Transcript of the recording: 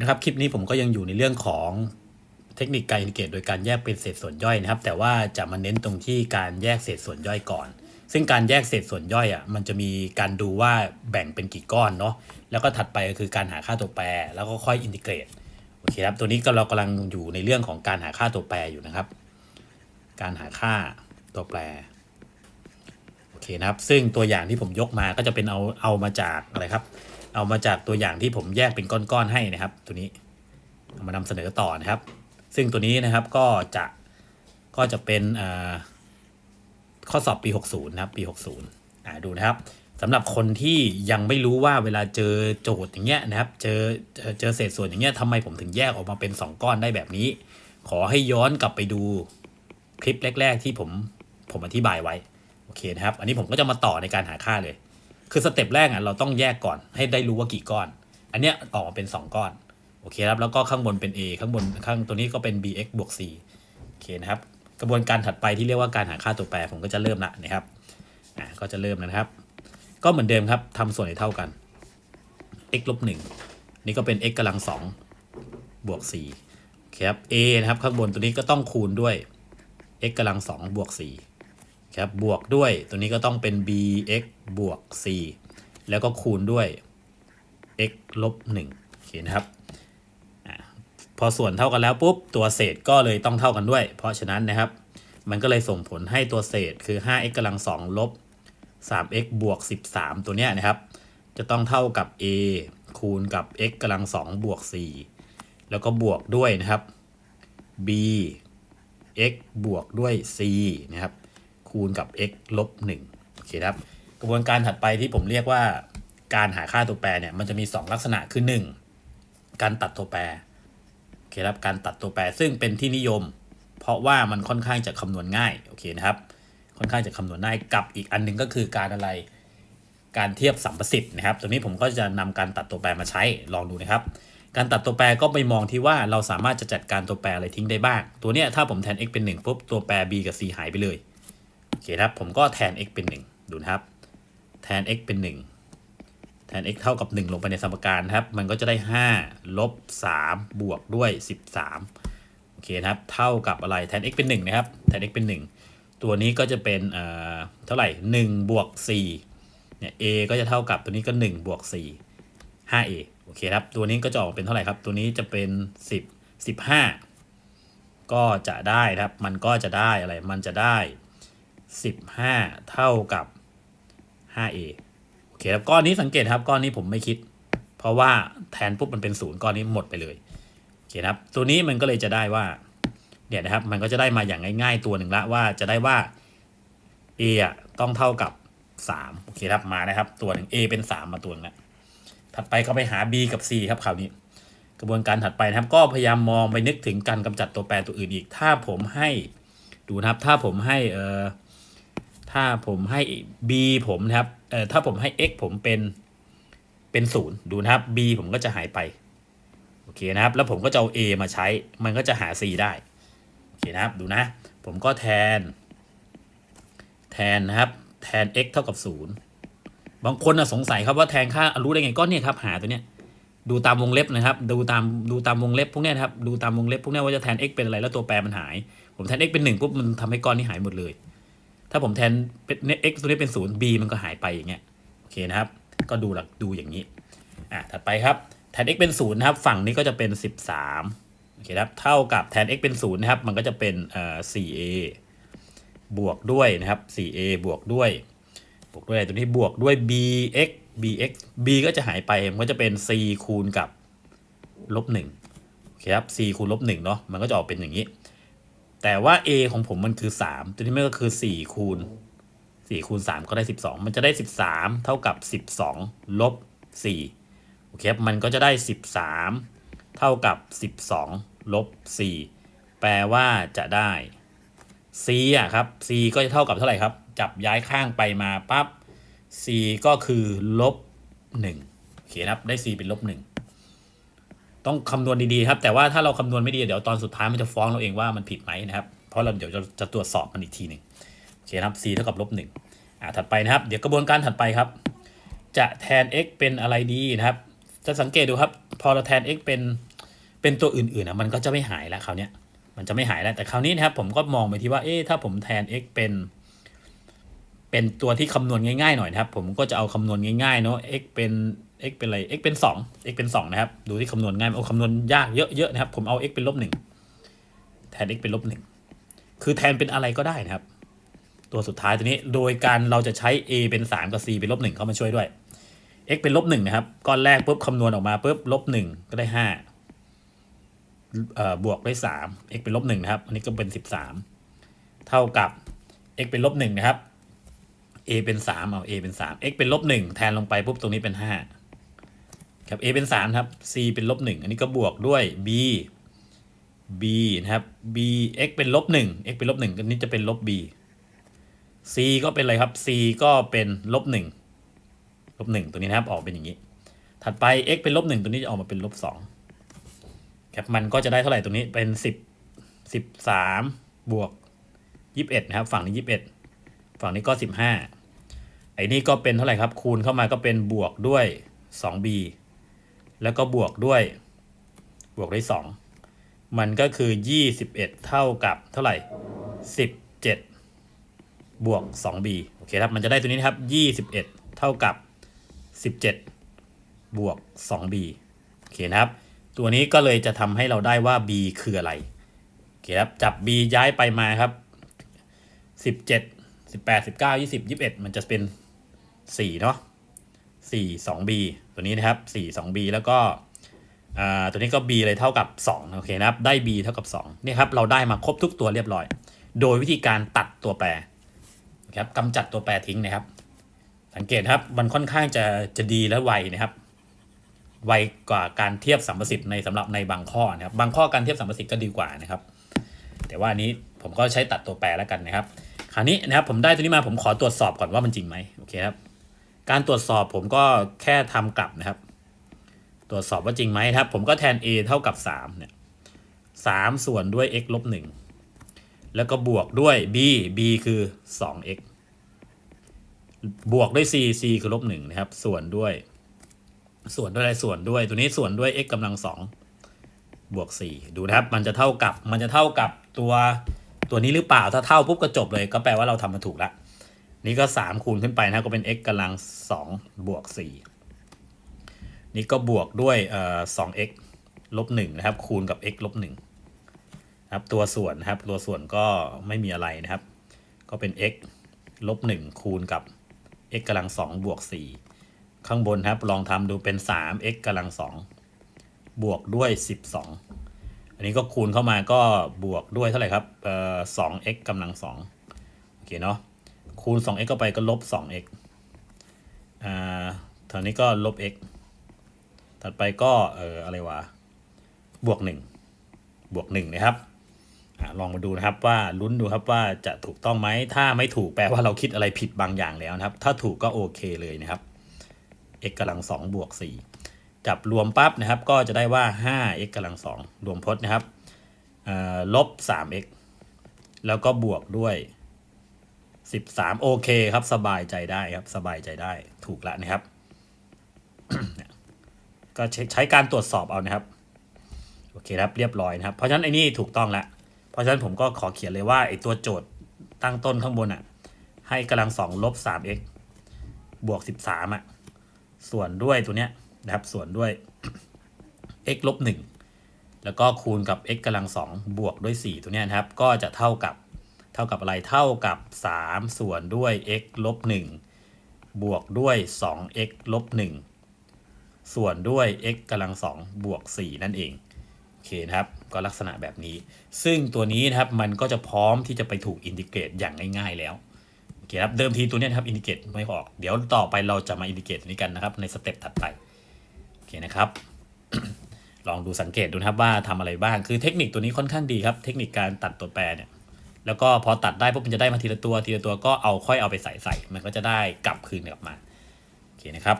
นะครับคลิปนี้ผมก็ยังอยู่ในเรื่องของเทคนิคการอินทิเกรตโดยการแยกเป็นเศษส่วนย่อยนะครับ แต่ว่าจะมาเน้นตรงที่การแยกเศษส่วนย่อยก่อน ซึ่งการแยกเศษส่วนย่อยอะมันจะมีการดูว่าแบ่งเป็นกี่ก้อนเนาะแล้วก็ถัดไปก็คือการหาค่าตัวแปร แล้วก็ค่อยอินทิเกรตโอเคครับตัวนี้ก็เรากำลังอยู่ในเรื่องของการหาค่าตัวแปรอยู่นะครับ การหาค่าตัวแปรโอเคนะครับ ซึ่งตัวอย่างที่ผมยกมาก็จะเป็นเอาเอามาจากอะไรครับ เอามาจากตัวอย่างที่ผมแยกเป็นก้อนๆให้นะครับ ตัวนี้เอามานำเสนอต่อนะครับ ซึ่งตัวนี้นะครับก็จะก็จะเป็นข้อสอบปี 60 นะครับ ปี 60อ่าดูนะครับสำหรับคนที่ยังไม่รู้ว่าเวลาเจอโจทย์อย่างเงี้ยนะครับเจอเจอเจอเศษส่วนอย่างเงี้ยทำไมผมถึงแยกออกมาเป็น 2 ก้อนได้แบบนี้ ขอให้ย้อนกลับไปดูคลิปแรก ๆ ที่ผมผมอธิบายไว้ โอเคนะครับ อันนี้ผมก็จะมาต่อในการหาค่าเลย คือสเต็ปแรกอะเราต้องแยกก่อนให้ได้รู้ว่ากี่ก้อน อันเนี้ยออกมาเป็น 2 ก้อน โอเคครับ แล้วก็ข้างบนเป็น a ข้างบนข้างตัวนี้ก็เป็น bx บวก c โอเคนะครับ กระบวนการถัดไปที่เรียกว่าการหาค่าตัวแปรผมก็จะเริ่มละนะครับอ่าก็จะเริ่มนะครับ ก็เหมือนเดิมครับทำส่วนให้เท่ากัน x ลบหนึ่งนี่ก็เป็น x กำลังสองบวกสี่โอเคครับ a นะครับ ข้างบนตัวนี้ก็ต้องคูณด้วย x กำลังสองบวกสี่ ครับบวกด้วยตัวนี้ก็ต้องเป็น bx บวก c แล้วก็คูณด้วย x ลบหนึ่งโอเคนะครับพอส่วนเท่ากันแล้วปุ๊บตัวเศษก็เลยต้องเท่ากันด้วย เพราะฉะนั้นนะครับ มันก็เลยส่งผลให้ตัวเศษคือ 5x กำลังสองลบ 3x บวก 13 ตัวเนี้ยนะครับ จะต้องเท่ากับ a คูณกับ x กำลัง2บวก 4 แล้วก็บวกด้วยนะครับ b x บวกด้วย c นะครับ คูณกับ x ลบ1โอเคครับ กระบวนการถัดไปที่ผมเรียกว่าการหาค่าตัวแปรเนี่ยมันจะมี 2 ลักษณะคือ 1 การตัดตัวแปรโอเคครับการตัดตัวแปรซึ่งเป็นที่นิยม เพราะว่ามันค่อนข้างจะคำนวณง่ายโอเคนะครับค่อนข้างจะคำนวณได้กับอีกอันหนึงก็คือการอะไร การเทียบสัมประสิทธิ์นะครับตัวนี้ผมก็จะนำการตัดตัวแปรมาใช้ลองดูนะครับ การตัดตัวแปรก็ไปมองที่ว่าเราสามารถจะจัดการตัวแปรอะไรทิ้งได้บ้าง ตัวเนี้ยถ้าผมแทน x เป็น1ปุ๊บตัวแปร b กับ c หายไปเลย อเคครับ ผมก็แทน x เป็น 1 ดูนะครับ แทน x เป็น 1 แทน x เท่ากับ 1 ลงไปในสมการครับ มันก็จะได้ 5 ลบ 3 บวกด้วย 13 โอเคนะครับ เท่ากับอะไร แทน x เป็น 1 นะครับ แทน x เป็น 1 ตัวนี้ก็จะเป็นเอ่อเท่าไหร่ 1 บวก 4 เนี่ย a ก็จะเท่ากับตัวนี้ก็ 1 บวก 4 5a โอเคครับ ตัวนี้ก็จะออกมาเป็นเท่าไหร่ครับ ตัวนี้จะเป็น 10 15 ก็จะได้ครับ มันก็จะได้อะไร มันจะได้ 15 เท่ากับ 5a โอเคครับก้อนนี้สังเกตครับก้อนนี้ผมไม่คิด เพราะว่าแทนปุ๊บมันเป็นศูนย์ก้อนนี้หมดไปเลยโอเคครับ ตัวนี้มันก็เลยจะได้ว่าเนี่ยนะครับมันก็จะได้มาอย่างง่าย ๆ ตัวหนึ่งละว่าจะได้ว่า a อะต้องเท่ากับ 3 โอเคครับมานะครับ ตัวหนึ่ง a เป็น 3 มาตัวหนึงละถัดไปก็ไปหา b กับ c ครับคราวนี้ กระบวนการถัดไปนะครับ ก็พยายามมองไปนึกถึงการกำจัดตัวแปรตัวอื่นอีก ถ้าผมให้ดูนะครับถ้าผมให้เอ่อ ถ้าผมให้ b ผมนะครับเอ่อถ้าผมให้ x ผมเป็นเป็นศูนย์ดูนะครับ b ผมก็จะหายไปโอเคนะครับ แล้วผมก็จะเอา a มาใช้ มันก็จะหา c ได้โอเคนะครับดูนะ ผมก็แทน แทนนะครับ แทน x เท่ากับศูนย์บางคนนะสงสัยครับว่าแทนค่ารู้ได้ไงก็เนี่ยครับหาตัวเนี้ยดูตามวงเล็บนะครับ ดูตามดูตามวงเล็บพวกเนี้ยนะครับ ดูตามวงเล็บพวกเนี้ยว่าจะแทน x เป็นอะไรแล้วตัวแปรมันหาย ผมแทน x เป็นหนึ่งปุ๊บมันทำให้ก้อนนี้หายหมดเลย ถ้าผมแทนเป็น x ตัวนี้เป็นศูนย์ b มันก็หายไปอย่างเงี้ยโอเคนะครับ ก็ดูหลักดูอย่างนี้อะถัดไปครับแทน x เป็นศูนย์นะครับฝั่งนี้ก็จะเป็น 13โอเคครับเท่ากับแทน x เป็นศูนย์นะครับมันก็จะเป็นเอ่อ 4a บวกด้วยนะครับ 4a บวกด้วยบวกด้วยอะไรตัวนี้บวกด้วย bx bx b ก็จะหายไปมันก็จะเป็น c คูณกับลบหนึ่งโอเคครับ c คูณลบหนึ่งเนาะมันก็จะออกเป็นอย่างนี้ แต่ว่า a ของผมมันคือ3ตัวนี้มันก็คือ4คูณ4คูณ3ก็ได้12มันจะได้13เท่ากับ12ลบ4โอเคมันก็จะได้13เท่ากับ12ลบ4แปลว่าจะได้ c อะครับ c ก็จะเท่ากับเท่าไหร่ครับ จับย้ายข้างไปมาปั๊บ c ก็คือลบ1โอเคครับ ได้ c เป็นลบ1 ต้องคำนวณดีๆครับ แต่ว่าถ้าเราคำนวณไม่ดีเดี๋ยวตอนสุดท้ายมันจะฟ้องเราเองว่ามันผิดไหมนะครับ เพราะเราเดี๋ยวจะจะตรวจสอบมันอีกทีหนึ่งโอเคครับ c เท่ากับลบ1อ่าถัดไปนะครับ เดี๋ยวกระบวนการถัดไปครับ จะแทน x เป็นอะไรดีนะครับ จะสังเกตดูครับ พอเราแทน x เป็นเป็นตัวอื่นๆนะมันก็จะไม่หายแล้วคราวนี้มันจะไม่หายแล้วแต่คราวนี้นะครับ ผมก็มองไปที่ว่าเอ๊ะถ้าผมแทน x เป็นเป็นตัวที่คำนวณง่ายๆหน่อยนะครับ ผมก็จะเอาคำนวณง่ายๆเนาะ x เป็น x เป็นอะไร x เป็นสอง x เป็นสองนะครับ ดูที่คำนวณง่ายเอาคำนวณยากเยอะๆนะครับ ผมเอา x เป็นลบหนึ่งแทน x เป็นลบหนึ่งคือแทนเป็นอะไรก็ได้นะครับ ตัวสุดท้ายตัวนี้โดยการเราจะใช้ a เป็นสามกับ c เป็นลบหนึ่งเข้ามาช่วยด้วย x เป็นลบหนึ่งนะครับ ก้อนแรกปุ๊บคำนวณออกมาปุ๊บลบหนึ่งก็ได้ห้าบวกได้สาม x เป็นลบหนึ่งนะครับ อันนี้ก็เป็นสิบสามเท่ากับ x เป็นลบหนึ่งนะครับ a เป็นสามเอา a เป็นสาม x เป็นลบหนึ่งแทนลงไปปุ๊บตรงนี้เป็นห้า ครับ a เป็นสามครับ c เป็นลบหนึ่งอันนี้ก็บวกด้วย b b นะครับ b x เป็นลบหนึ่ง x เป็นลบหนึ่งอันนี้จะเป็นลบ b c ก็เป็นอะไรครับ c ก็เป็นลบหนึ่งลบหนึ่งตัวนี้นะครับออกเป็นอย่างนี้ ถัดไป x เป็นลบหนึ่งตัวนี้จะออกมาเป็นลบสองครับมันก็จะได้เท่าไหร่ตัวนี้เป็นสิบสิบสามบวกยี่สิบเอ็ดนะครับ ฝั่งนี้ยี่สิบเอ็ดฝั่งนี้ก็สิบห้าไอ้นี่ก็เป็นเท่าไหร่ครับ คูณเข้ามาก็เป็นบวกด้วยสอง b แล้วก็บวกด้วยบวกด้วยสองมันก็คือยี่สิบเอ็ดเท่ากับเท่าไหร่สิบเจ็ดบวกสอง b โอเคครับ มันจะได้ตัวนี้นะครับยี่สิบเอ็ดเท่ากับสิบเจ็ดบวกสอง b โอเคนะครับ ตัวนี้ก็เลยจะทำให้เราได้ว่า b คืออะไร โอเคครับ จับ b ย้ายไปมาครับสิบเจ็ดสิบแปดสิบเก้ายี่สิบยี่สิบเอ็ดมันจะเป็นสี่เนาะ สี่สอง b ตัวนี้นะครับสี่สอง b แล้วก็ตัวนี้ก็ b เลยเท่ากับ2โอเคนะครับได้ b เท่ากับ2นี่ครับเราได้มาครบทุกตัวเรียบร้อย โดยวิธีการตัดตัวแปรนะครับกำจัดตัวแปรทิ้งนะครับ สังเกตครับมันค่อนข้างจะจะดีและไวนะครับ ไวกว่าการเทียบสัมประสิทธิ์ในสำหรับในบางข้อนะครับ บางข้อการเทียบสัมประสิทธิ์ก็ดีกว่านะครับ แต่ว่าอันนี้ผมก็ใช้ตัดตัวแปรแล้วกันนะครับ คราวนี้นะครับผมได้ตัวนี้มาผมขอตรวจสอบก่อนว่ามันจริงไหมโอเคครับ การตรวจสอบผมก็แค่ทำกลับนะครับ ตรวจสอบว่าจริงไหมครับ ผมก็แทน a เท่ากับ3เนี่ยสามส่วนด้วย x ลบหนึ่งแล้วก็บวกด้วย b b คือ 2x บวกด้วย c c คือลบหนึ่งนะครับ ส่วนด้วย ส่วนด้วยอะไรส่วนด้วย ตัวนี้ส่วนด้วย x กำลังสองบวก 4 ดูนะครับ มันจะเท่ากับ มันจะเท่ากับตัวตัวนี้หรือเปล่า ถ้าเท่าปุ๊บก็จบเลย ก็แปลว่าเราทำมาถูกแล้ว นี่ก็ 3 คูณขึ้นไปนะก็เป็น x กำลัง2บวก4นี่ก็บวกด้วยเอ่อ 2x ลบ1นะครับ คูณกับ x ลบ1นะครับ ตัวส่วนนะครับ ตัวส่วนก็ไม่มีอะไรนะครับ ก็เป็น x ลบ1คูณกับ x กำลัง2บวก4ข้างบนครับ ลองทำดูเป็น 3x กำลัง2บวกด้วย 12 อันนี้ก็คูณเข้ามาก็บวกด้วยเท่าไหร่ครับเอ่อ 2x กำลัง2โอเคเนาะ คูณ 2x เข้าไปก็ลบ 2x อ่าตอนนี้ก็ลบ x ถัดไปก็เอออะไรวะ บวก 1 บวก 1 นะครับอลองมาดูนะครับว่าลุ้นดูครับว่าจะถูกต้องไหมถ้าไม่ถูกแปลว่าเราคิดอะไรผิดบางอย่างแล้วนะครับ ถ้าถูกก็โอเคเลยนะครับ x กำลัง2บวก4จับรวมปั๊บนะครับก็จะได้ว่า 5x กำลัง2รวมพจน์นะครับอ่อลบ 3x แล้วก็บวกด้วย 13 โอเคครับ สบายใจได้ครับ สบายใจได้ถูกแล้วนะครับเนี่ยก็ใช้ใช้การตรวจสอบเอานะครับ โอเคครับเรียบร้อยนะครับ เพราะฉะนั้นไอ้นี่ถูกต้องแล้วเพราะฉะนั้นผมก็ขอเขียนเลยว่าไอ้ตัวโจทย์ตั้งต้นข้างบนอะ ให้กำลังสองลบสาม x บวกสิบสามอะ ส่วนด้วยตัวเนี้ยนะครับ ส่วนด้วย x ลบหนึ่งแล้วก็คูณกับ x กำลังสองบวกด้วยสี่ตัวเนี้ยนะครับ ก็จะเท่ากับ ท่ากับอะไรเท่ากับ 3 ส่วนด้วย x ลบ1บวกด้วย 2x ลบ1ส่วนด้วย x กำลัง2บวก 4 นั่นเองโอเคนะครับ ก็ลักษณะแบบนี้ ซึ่งตัวนี้นะครับมันก็จะพร้อมที่จะไปถูกอินทิเกรตอย่างง่ายๆแล้วโอเคครับเดิมทีตัวนี้นครับอินทิเกรตไม่ออก เดี๋ยวต่อไปเราจะมาอินทิเกรตนี้กันนะครับในสเต็ปถัดไปโอเคนะครับลองดูสังเกตดูนะครับว่าทำอะไรบ้างคือเทคนิคตัวนี้ค่อนข้างดีครับ เทคนิคการตัดตัวแปรเนี่ย แล้วก็พอตัดได้ปุ๊บมันจะได้มาทีละตัวทีละตัวก็เอาค่อยเอาไปใส่ใส่ มันก็จะได้กลับคืนกลับมา โอเคนะครับ